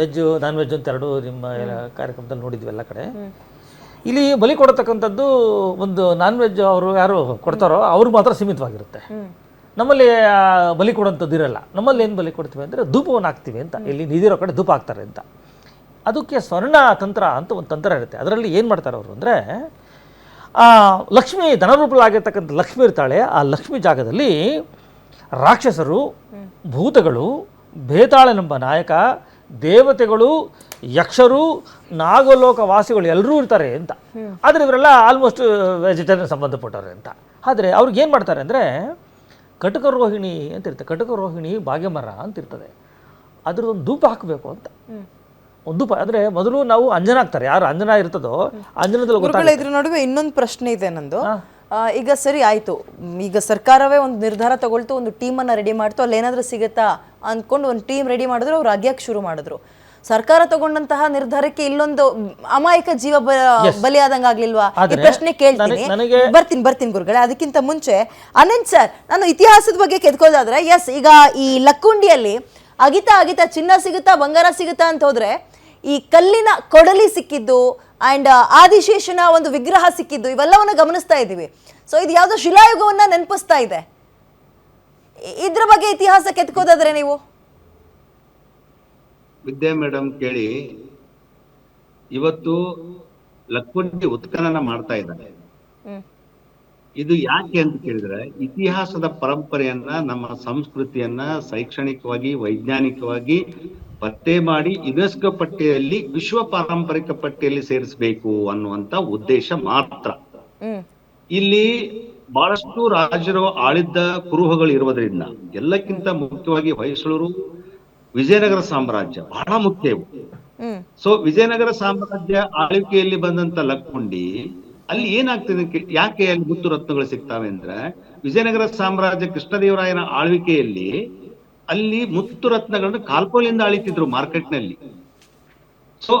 Veg non veg ಅಂತ ಎರಡು ನಿಮ್ಮ ಕಾರ್ಯಕ್ರಮದಲ್ಲಿ ನೋಡಿದ್ವಿ ಎಲ್ಲ ಕಡೆ. ಇಲ್ಲಿ ಬಲಿ ಕೊಡತಕ್ಕಂಥದ್ದು ಒಂದು ನಾನ್ ವೆಜ್ ಅವರು ಯಾರು ಕೊಡ್ತಾರೋ ಅವ್ರು ಮಾತ್ರ ಸೀಮಿತವಾಗಿರುತ್ತೆ. ನಮ್ಮಲ್ಲಿ ಬಲಿ ಕೊಡೋಂಥದ್ದು ಇರಲ್ಲ. ನಮ್ಮಲ್ಲಿ ಏನು ಬಲಿ ಕೊಡ್ತೀವಿ ಅಂದರೆ ಧೂಪವನ್ನು ಹಾಕ್ತೀವಿ ಅಂತ. ಇಲ್ಲಿ ನಿಧಿರೋ ಕಡೆ ಧೂಪ ಹಾಕ್ತಾರೆ ಅಂತ. ಅದಕ್ಕೆ ಸ್ವರ್ಣ ತಂತ್ರ ಅಂತ ಒಂದು ತಂತ್ರ ಇರುತ್ತೆ. ಅದರಲ್ಲಿ ಏನು ಮಾಡ್ತಾರೆ ಅವರು ಅಂದರೆ ಲಕ್ಷ್ಮಿ ಧನರೂಪಲಾಗಿರ್ತಕ್ಕಂಥ ಲಕ್ಷ್ಮಿ ಇರ್ತಾಳೆ. ಆ ಲಕ್ಷ್ಮಿ ಜಾಗದಲ್ಲಿ ರಾಕ್ಷಸರು ಭೂತಗಳು ಬೇತಾಳನೆಂಬ ನಾಯಕ ದೇವತೆಗಳು ಯಕ್ಷರು ನಾಗಲೋಕ ವಾಸಿಗಳು ಎಲ್ಲರೂ ಇರ್ತಾರೆ ಅಂತ. ಆದರೆ ಇವರೆಲ್ಲ ಆಲ್ಮೋಸ್ಟ್ ವೆಜಿಟೇರಿಯನ್ ಸಂಬಂಧಪಟ್ಟವ್ರೆ ಅಂತ. ಆದರೆ ಅವ್ರಿಗೆ ಏನು ಮಾಡ್ತಾರೆ ಅಂದರೆ ಕಟಕ ರೋಹಿಣಿ ಅಂತ ಇರ್ತದೆ ಕಟಕ ರೋಹಿಣಿ ಭಾಗ್ಯಮರ ಅಂತ ಇರ್ತದೆ. ಅದ್ರದ್ದೊಂದು ಧೂಪ ಹಾಕಬೇಕು ಅಂತ. ಒಂದು ಧೂಪ. ಅಂದರೆ ಮೊದಲು ನಾವು ಅಂಜನ ಹಾಕ್ತಾರೆ ಯಾರು ಅಂಜನ ಇರ್ತದೋ ಅಂಜನದಲ್ಲಿ ನಡುವೆ ಇನ್ನೊಂದು ಪ್ರಶ್ನೆ ಇದೆ ನಂದು. ಈಗ ಸರಿ ಆಯ್ತು. ಈಗ ಸರ್ಕಾರವೇ ಒಂದು ನಿರ್ಧಾರ ತಗೊಳ್ತು ಒಂದು ಟೀಮನ್ನು ರೆಡಿ ಮಾಡ್ತು ಅಲ್ಲಿ ಏನಾದರೂ ಸಿಗುತ್ತಾ ಅಂದ್ಕೊಂಡು ಒಂದು ಟೀಮ್ ರೆಡಿ ಮಾಡಿದ್ರು ಅವ್ರು ಅಗ್ಯಕ್ಕೆ ಶುರು ಮಾಡಿದ್ರು. ಸರ್ಕಾರ ತಗೊಂಡಂತಹ ನಿರ್ಧಾರಕ್ಕೆ ಇಲ್ಲೊಂದು ಅಮಾಯಕ ಜೀವ ಬಲಿಯಾದಂಗ ಆಗ್ಲಿಲ್ವಾ? ಈ ಪ್ರಶ್ನೆ ಕೇಳ್ತೀನಿ. ಬರ್ತೀನಿ ಬರ್ತೀನಿ ಗುರುಗಳೇ. ಅದಕ್ಕಿಂತ ಮುಂಚೆ ಅನಂತ್ ಸರ್ ನಾನು ಇತಿಹಾಸದ ಬಗ್ಗೆ ಕೆದ್ಕೋದಾದ್ರೆ ಎಸ್ ಈಗ ಈ ಲಕ್ಕುಂಡಿಯಲ್ಲಿ ಅಗಿತಾ ಅಗಿತಾ ಚಿನ್ನ ಸಿಗುತ್ತಾ ಬಂಗಾರ ಸಿಗುತ್ತಾ ಅಂತ ಹೋದ್ರೆ ಈ ಕಲ್ಲಿನ ಕೊಡಲಿ ಸಿಕ್ಕಿದ್ದು ಅಂಡ್ ಆದಿಶೇಷನ ಒಂದು ವಿಗ್ರಹ ಸಿಕ್ಕಿದ್ದು. ಇವೆಲ್ಲವನ್ನ ಗಮನಿಸ್ತಾ ಇದ್ದೀವಿ. ಸೊ ಇದು ಯಾವುದೋ ಶಿಲಾಯುಗವನ್ನ ನೆನಪಿಸ್ತಾ ಇದೆ. ಇದ್ರ ಬಗ್ಗೆ ಇತಿಹಾಸ ಕೆತ್ಕೋದಾದ್ರೆ ನೀವು? ವಿದ್ಯಾ ಮೇಡಮ್ ಕೇಳಿ ಇವತ್ತು ಲಕ್ಕುಂಡಿ ಉತ್ಖನನ ಮಾಡ್ತಾ ಇದ್ದಾರೆ. ಇದು ಯಾಕೆ ಅಂತ ಕೇಳಿದ್ರೆ ಇತಿಹಾಸದ ಪರಂಪರೆಯನ್ನ ನಮ್ಮ ಸಂಸ್ಕೃತಿಯನ್ನ ಶೈಕ್ಷಣಿಕವಾಗಿ ವೈಜ್ಞಾನಿಕವಾಗಿ ಪತ್ತೆ ಮಾಡಿ ಯುನೆಸ್ಕೋ ಪಟ್ಟಿಯಲ್ಲಿ ವಿಶ್ವ ಪಾರಂಪರಿಕ ಪಟ್ಟಿಯಲ್ಲಿ ಸೇರಿಸಬೇಕು ಅನ್ನುವಂತ ಉದ್ದೇಶ ಮಾತ್ರ. ಇಲ್ಲಿ ಬಹಳಷ್ಟು ರಾಜರು ಆಳಿದ್ದ ಕುರುಹಗಳು ಇರುವುದರಿಂದ ಎಲ್ಲಕ್ಕಿಂತ ಮುಖ್ಯವಾಗಿ ಹೊಯ್ಸಳರು ವಿಜಯನಗರ ಸಾಮ್ರಾಜ್ಯ ಬಹಳ ಮುಖ್ಯ ಇವು. ಸೊ ವಿಜಯನಗರ ಸಾಮ್ರಾಜ್ಯ ಆಳ್ವಿಕೆಯಲ್ಲಿ ಬಂದಂತ ಲಕ್ಕುಂಡಿ ಅಲ್ಲಿ ಏನಾಗ್ತದೆ ಯಾಕೆ ಅಲ್ಲಿ ಮುತ್ತು ರತ್ನಗಳು ಸಿಗ್ತಾವೆ ಅಂದ್ರೆ ವಿಜಯನಗರ ಸಾಮ್ರಾಜ್ಯ ಕೃಷ್ಣದೇವರಾಯನ ಆಳ್ವಿಕೆಯಲ್ಲಿ ಅಲ್ಲಿ ಮುತ್ತು ರತ್ನಗಳನ್ನು ಕಾಲ್ಪೋಲಿಂದ ಅಳಿತಿದ್ರು ಮಾರ್ಕೆಟ್ನಲ್ಲಿ ಸೊ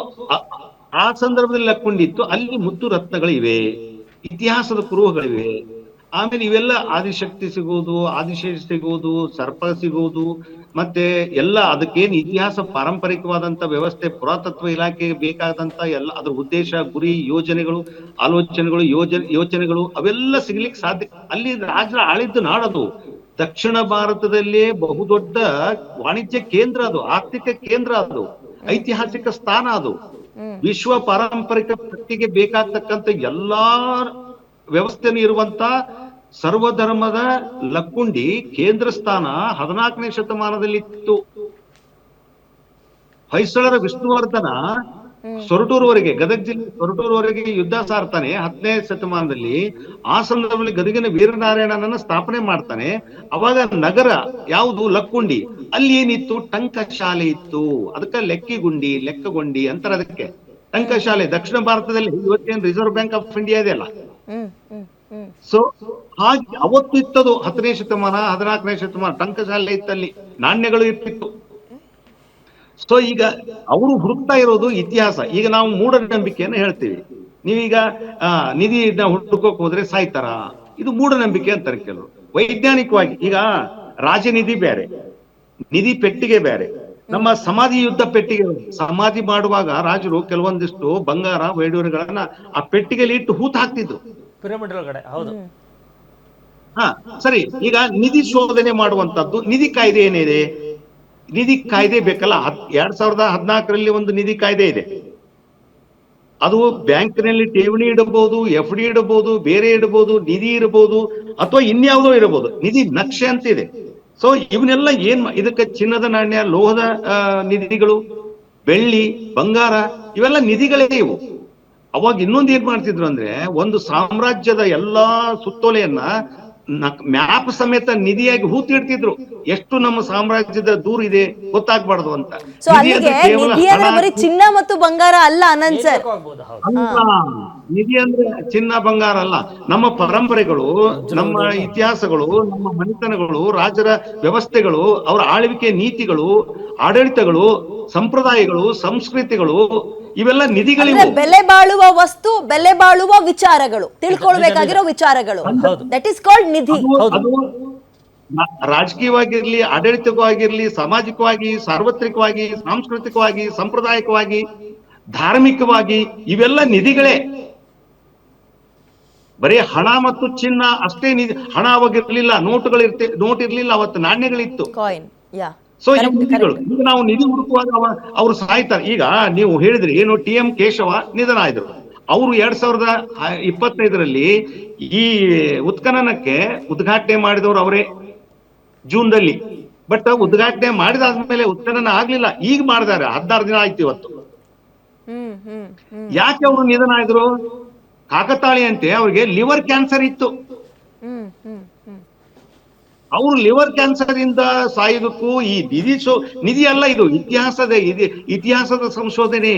ಆ ಸಂದರ್ಭದಲ್ಲಿ ಲಕ್ಕೊಂಡಿತ್ತು, ಅಲ್ಲಿ ಮುತ್ತು ರತ್ನಗಳಿವೆ, ಇತಿಹಾಸದ ಕುರುಹಗಳಿವೆ. ಆಮೇಲೆ ಇವೆಲ್ಲ ಆದಿಶಕ್ತಿ ಸಿಗುವುದು, ಆದಿಶೇಷ ಸಿಗುವುದು, ಸರ್ಪ ಸಿಗುವುದು, ಮತ್ತೆ ಎಲ್ಲ ಅದಕ್ಕೇನು ಇತಿಹಾಸ ಪಾರಂಪರಿಕವಾದಂತ ವ್ಯವಸ್ಥೆ, ಪುರಾತತ್ವ ಇಲಾಖೆಗೆ ಬೇಕಾದಂತ ಎಲ್ಲ, ಅದ್ರ ಉದ್ದೇಶ, ಗುರಿ, ಯೋಜನೆಗಳು, ಆಲೋಚನೆಗಳು ಯೋಜನೆ ಯೋಚನೆಗಳು, ಅವೆಲ್ಲ ಸಿಗ್ಲಿಕ್ಕೆ ಸಾಧ್ಯ. ಅಲ್ಲಿ ರಾಜರ ಆಳಿದ್ದು ನಾಡದು. ದಕ್ಷಿಣ ಭಾರತದಲ್ಲೇ ಬಹುದೊಡ್ಡ ವಾಣಿಜ್ಯ ಕೇಂದ್ರ ಅದು ಆರ್ಥಿಕ ಕೇಂದ್ರ ಅದು ಐತಿಹಾಸಿಕ ಸ್ಥಾನ ಅದು. ವಿಶ್ವ ಪಾರಂಪರಿಕ ಪಟ್ಟಿಗೆ ಬೇಕಾಗ್ತಕ್ಕಂಥ ಎಲ್ಲಾ ವ್ಯವಸ್ಥೆನೂ ಇರುವಂತ ಸರ್ವಧರ್ಮದ ಲಕ್ಕುಂಡಿ ಕೇಂದ್ರ ಸ್ಥಾನ ಹದಿನಾಲ್ಕನೇ ಶತಮಾನದಲ್ಲಿ ಇತ್ತು ಹೊಯ್ಸಳರ ವಿಷ್ಣುವರ್ಧನ ಸೊರಟೂರ್ವರೆಗೆ ಗದಗ ಜಿಲ್ಲೆ ಸೊರಟೂರ್ವರೆಗೆ ಯುದ್ಧ ಸಾರ್ತಾನೆ. ಹತ್ತನೇ ಶತಮಾನದಲ್ಲಿ ಆ ಸಂದರ್ಭದಲ್ಲಿ ಗದಗಿನ ವೀರನಾರಾಯಣನನ್ನ ಸ್ಥಾಪನೆ ಮಾಡ್ತಾನೆ. ಅವಾಗ ನಗರ ಯಾವುದು? ಲಕ್ಕುಂಡಿ. ಅಲ್ಲಿ ಏನಿತ್ತು? ಟಂಕಶಾಲೆ ಇತ್ತು. ಅದಕ್ಕೆ ಲೆಕ್ಕಿಗುಂಡಿ ಲೆಕ್ಕಗುಂಡಿ ಅಂತಾರ ಅದಕ್ಕೆ. ಟಂಕಶಾಲೆ ದಕ್ಷಿಣ ಭಾರತದಲ್ಲಿ ಇವತ್ತೇನು ರಿಸರ್ವ್ ಬ್ಯಾಂಕ್ ಆಫ್ ಇಂಡಿಯಾ ಇದೆ ಅಲ್ಲ? ಹ್ಮ್ ಹ್ಮ್ ಸೊ ಹಾಗೆ ಅವತ್ತು ಇತ್ತದು ಹತ್ತನೇ ಶತಮಾನ ಹದಿನಾಲ್ಕನೇ ಶತಮಾನ. ಟಂಕಶಾಲೆ ಇತ್ತಲ್ಲಿ. ನಾಣ್ಯಗಳು ಇರ್ತಿತ್ತು. ಸೊ ಈಗ ಅವರು ಹುಡುಕ್ತಾ ಇರೋದು ಇತಿಹಾಸ. ಈಗ ನಾವು ಮೂಢನಂಬಿಕೆಯನ್ನು ಹೇಳ್ತೀವಿ. ನೀವೀಗ ಆ ನಿಧಿನ ಹುಡುಕೋಕ್ ಹೋದ್ರೆ ಸಾಯ್ತಾರ? ಇದು ಮೂಢನಂಬಿಕೆ ಅಂತಾರೆ ಕೆಲವರು. ವೈಜ್ಞಾನಿಕವಾಗಿ ಈಗ ರಾಜನಿಧಿ ಬೇರೆ ನಿಧಿ ಪೆಟ್ಟಿಗೆ ಬೇರೆ. ನಮ್ಮ ಸಮಾಧಿ ಯುದ್ಧ ಪೆಟ್ಟಿಗೆ ಸಮಾಧಿ ಮಾಡುವಾಗ ರಾಜರು ಕೆಲವೊಂದಿಷ್ಟು ಬಂಗಾರ ವೈಡೂರುಗಳನ್ನ ಆ ಪೆಟ್ಟಿಗೆಯಲ್ಲಿ ಇಟ್ಟು ಹೂತ್ ಹಾಕ್ತಿದ್ರು. ಹೌದು. ಹಾ ಸರಿ. ಈಗ ನಿಧಿ ಶೋಧನೆ ಮಾಡುವಂತದ್ದು ನಿಧಿ ಕಾಯ್ದೆ ಏನಿದೆ? ನಿಧಿ ಕಾಯ್ದೆ ಬೇಕಲ್ಲ? ಹತ್- ಎರಡ್ ಸಾವಿರದ ಹದಿನಾಲ್ಕರಲ್ಲಿ ಒಂದು ನಿಧಿ ಕಾಯ್ದೆ ಇದೆ. ಅದು ಬ್ಯಾಂಕ್ನಲ್ಲಿ ಠೇವಣಿ ಇಡಬಹುದು, ಎಫ್ ಡಿ ಇಡಬಹುದು, ಬೇರೆ ಇಡಬಹುದು, ನಿಧಿ ಇರಬಹುದು, ಅಥವಾ ಇನ್ಯಾವುದೋ ಇರಬಹುದು. ನಿಧಿ ನಕ್ಷೆ ಅಂತ ಇದೆ. ಸೊ ಇವನ್ನೆಲ್ಲ ಏನ್ ಇದಕ್ಕೆ ಚಿನ್ನದ ನಾಣ್ಯ, ಲೋಹದ ನಿಧಿಗಳು, ಬೆಳ್ಳಿ, ಬಂಗಾರ, ಇವೆಲ್ಲ ನಿಧಿಗಳೇ ಇವು. ಅವಾಗ ಇನ್ನೊಂದು ಏನ್ ಮಾಡ್ತಿದ್ರು ಅಂದ್ರೆ, ಒಂದು ಸಾಮ್ರಾಜ್ಯದ ಎಲ್ಲಾ ಸುತ್ತೋಲೆಯನ್ನ ಮ್ಯಾಪ್ ಸಮೇತ ನಿಧಿಯಾಗಿ ಹೂತಿಡ್ತಿದ್ರು ಎಷ್ಟು ನಮ್ಮ ಸಾಮ್ರಾಜ್ಯದ ದೂರ ಇದೆ ಗೊತ್ತಾಗ್ಬಾರ್ದು ಅಂತ. ಸೊ ನಿಧಿ ಅಲ್ಲಿಗೆ ಅಂದ್ರೆ ಕೇವಲ ನಿಧಿ ಅಂದ್ರೆ ಬರೀ ಚಿನ್ನ ಮತ್ತು ಬಂಗಾರ ಅಲ್ಲ ಅನಂತ್ ಸರ್. ನಿಧಿ ಅಂದ್ರೆ ಚಿನ್ನ ಬಂಗಾರ ಅಲ್ಲ. ನಮ್ಮ ಪರಂಪರೆಗಳು ನಮ್ಮ ಇತಿಹಾಸಗಳು ನಮ್ಮ ಮನೆತನಗಳು ರಾಜರ ವ್ಯವಸ್ಥೆಗಳು ಅವರ ಆಳ್ವಿಕೆ ನೀತಿಗಳು ಆಡಳಿತಗಳು ಸಂಪ್ರದಾಯಗಳು ಸಂಸ್ಕೃತಿಗಳು ಇವೆಲ್ಲ ನಿಧಿಗಳಿವು. ಅಂದ್ರೆ ಬೆಲೆ ಬಾಳುವ ವಸ್ತು ಬೆಲೆ ಬಾಳುವ ವಿಚಾರಗಳು ತಿಳ್ಕೊಳ್ಬೇಕಾಗಿರೋ ವಿಚಾರಗಳು. ದಟ್ ಇಸ್ ಕಾಲ್ಡ್ ನಿಧಿ. ರಾಜಕೀಯವಾಗಿರ್ಲಿ ಆಡಳಿತವಾಗಿರ್ಲಿ ಸಾಮಾಜಿಕವಾಗಿ ಸಾರ್ವತ್ರಿಕವಾಗಿ ಸಾಂಸ್ಕೃತಿಕವಾಗಿ ಸಾಂಪ್ರದಾಯಿಕವಾಗಿ ಧಾರ್ಮಿಕವಾಗಿ ಇವೆಲ್ಲ ನಿಧಿಗಳೇ. ಬರೀ ಹಣ ಮತ್ತು ಚಿನ್ನ ಅಷ್ಟೇ ನಿಧಿ ಹಣ ಅವಾಗಿರ್ಲಿಲ್ಲ ನೋಟುಗಳು ಇರ್ತಿ ನೋಟ್ ಇರ್ಲಿಲ್ಲ ಅವತ್ತು ನಾಣ್ಯಗಳಿತ್ತು. ಕಾಯಿನ್ ಯಾ ಸೊ ಈ ನಿಧಿಗಳು ಈಗ ನಾವು ನಿಧಿ ಹುಡುಕುವಾಗ ಅವ- ಅವ್ರು ಸಾಯ್ತಾರೆ. ಈಗ ನೀವು ಹೇಳಿದ್ರಿ ಏನು ಟಿ ಎಂ ಕೇಶವ ನಿಧನ ಆಯ್ತು ಅವರು ಎರಡ್ ಸಾವಿರದ ಇಪ್ಪತ್ತೈದರಲ್ಲಿ ಈ ಉತ್ಖನನಕ್ಕೆ ಉದ್ಘಾಟನೆ ಮಾಡಿದವರು ಅವರೇ ಜೂನ್ದಲ್ಲಿ ಬಟ್ ಉದ್ಘಾಟನೆ ಮಾಡಿದಾದ್ಮೇಲೆ ಉತ್ಖನನ ಆಗ್ಲಿಲ್ಲ. ಈಗ ಮಾಡಿದಾರೆ ಹದಿನಾರು ದಿನ ಆಯ್ತು ಇವತ್ತು. ಯಾಕೆ ಅವರು ನಿಧನ ಆದ್ರು ಕಾಕತಾಳಿ ಅಂತೆ ಅವ್ರಿಗೆ ಲಿವರ್ ಕ್ಯಾನ್ಸರ್ ಇತ್ತು. ಅವರು ಲಿವರ್ ಕ್ಯಾನ್ಸರ್ ಇಂದ ಸಾಯೋದಕ್ಕೂ ಈ ನಿಧಿ ಶೋ ನಿಧಿ ಅಲ್ಲ ಇದು ಇತಿಹಾಸದ ಇದು ಇತಿಹಾಸದ ಸಂಶೋಧನೆ.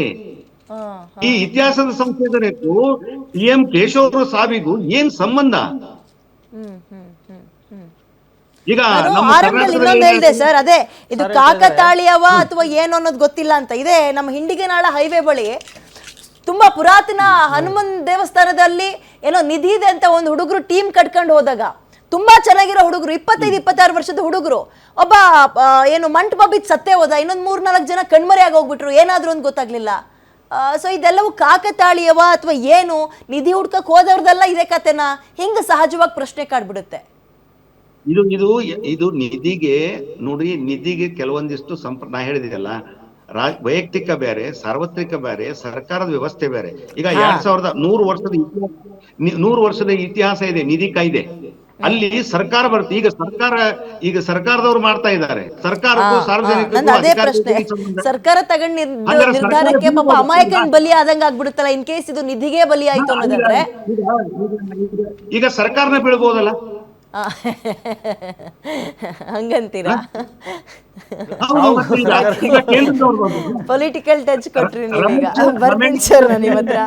ಈ ಇತಿಹಾಸದ ಸಂಶೋಧನೆಗೂ ಸಿ ಎಂ ಕೇಶವ ಸಾವಿಗೂ ಏನ್ ಸಂಬಂಧ? ಈಗ ಹೇಳಿದೆ ಸರ್ ಅದೇ ಇದು ಕಾಕತಾಳಿಯವ ಅಥವಾ ಏನು ಅನ್ನೋದು ಗೊತ್ತಿಲ್ಲ ಅಂತ. ಇದೆ ನಮ್ಮ ಹಿಂಡಿಗೆನಾಳ ಹೈವೇ ಬಳಿ ತುಂಬಾ ಪುರಾತನ ಹನುಮನ್ ದೇವಸ್ಥಾನದಲ್ಲಿ ಏನೋ ನಿಧಿ ಇದೆ ಅಂತ ಒಂದು ಹುಡುಗರು ಟೀಮ್ ಕಟ್ಕೊಂಡು ಹೋದಾಗ ತುಂಬಾ ಚೆನ್ನಾಗಿರೋ ಹುಡುಗರು ಇಪ್ಪತ್ತೈದು ಇಪ್ಪತ್ತಾರು ವರ್ಷದ ಹುಡುಗರು. ಒಬ್ಬ ಏನು ಮಂಟಪ ಬಿದ್ದು ಸತ್ತೇ ಹೋದ ಇನ್ನೊಂದು ಮೂರ್ನಾಲ್ಕು ಜನ ಕಣ್ಮರೆಯಾಗಿ ಹೋಗ್ಬಿಟ್ರು ಏನಾದ್ರು ಅಂತ ಗೊತ್ತಾಗ್ಲಿಲ್ಲ. ಸೊ ಇದೆಲ್ಲವೂ ಕಾಕತಾಳೀಯವ ಅಥವಾ ಏನು? ನಿಧಿ ಹುಡ್ಕಕ್ ಹೋದವ್ರದೆಲ್ಲ ಇದೇ ಕತೆನ? ಹಿಂಗ ಸಹಜವಾಗಿ ಪ್ರಶ್ನೆ ಕಾಡ್ಬಿಡುತ್ತೆ? ಇದು ಇದು ಇದು ನಿಧಿಗೆ ನೋಡಿ ನಿಧಿಗೆ ಕೆಲವೊಂದಿಷ್ಟು ಸಂಪ್ರ ನಾ ಹೇಳಿದೆಯಲ್ಲ ರಾ ವೈಯಕ್ತಿಕ ಬೇರೆ ಸಾರ್ವತ್ರಿಕ ಬೇರೆ ಸರ್ಕಾರದ ವ್ಯವಸ್ಥೆ ಬೇರೆ ಈಗ ಎರಡ್ ಸಾವಿರದ ನೂರು ವರ್ಷದ ಇತಿಹಾಸ ನೂರು ವರ್ಷದ ಇತಿಹಾಸ ಇದೆ ನಿಧಿ ಕಾಯ್ದೆ. ಅಲ್ಲಿ ಸರ್ಕಾರ ಬರುತ್ತೆ. ಈಗ ಸರ್ಕಾರ ಈಗ ಸರ್ಕಾರದವರು ಮಾಡ್ತಾ ಇದ್ದಾರೆ. ಸರ್ಕಾರಕ್ಕೂ ಸಾರ್ವಜನಿಕರಿಗೂ ಅದೇ ಪ್ರಶ್ನೆ. ಸರ್ಕಾರ ತಗೊಂಡ್ ನಿರ್ಧಾರಕ್ಕೆ ಸರ್ಕಾರ ಪಾಪ ಅಮಾಯಕ ಬಲಿ ಆದಂಗ ಆಗ್ಬಿಡುತ್ತಲ್ಲ. ಇನ್ ಕೇಸ್ ಇದು ನಿಧಿಗೆ ಬಲಿ ಆಯ್ತು ಅನ್ನೋದಾದ್ರೆ? ಈಗ- ಸರ್ಕಾರ ಈಗ ಸರ್ಕಾರನ ಬೀಳ್ಬೋದಲ್ಲ? ಹಂಗಂತೀರಾ? ಪೊಲಿಟಿಕಲ್ ಟಚ್ ಕೊಟ್ರಿ ಬರ್ತೀನಿ ಸರ್ ನಾನು ನಿಮ್ಮ ಹತ್ರ.